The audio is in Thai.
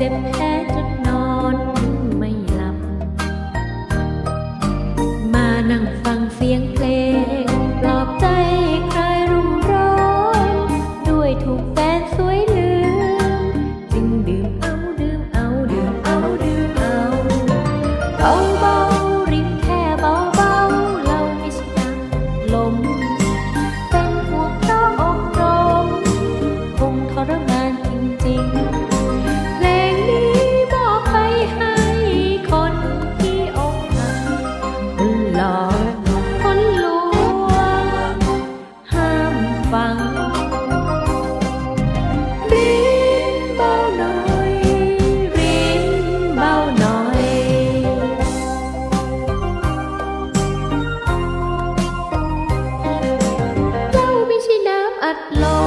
เจ็บแพ้จนนอนไม่หลับ มานั่งฟังเสียงเพลง ปลอบใจคลายรุ่มร้อน ด้วยถูกแฟนสวยเลือ อัดล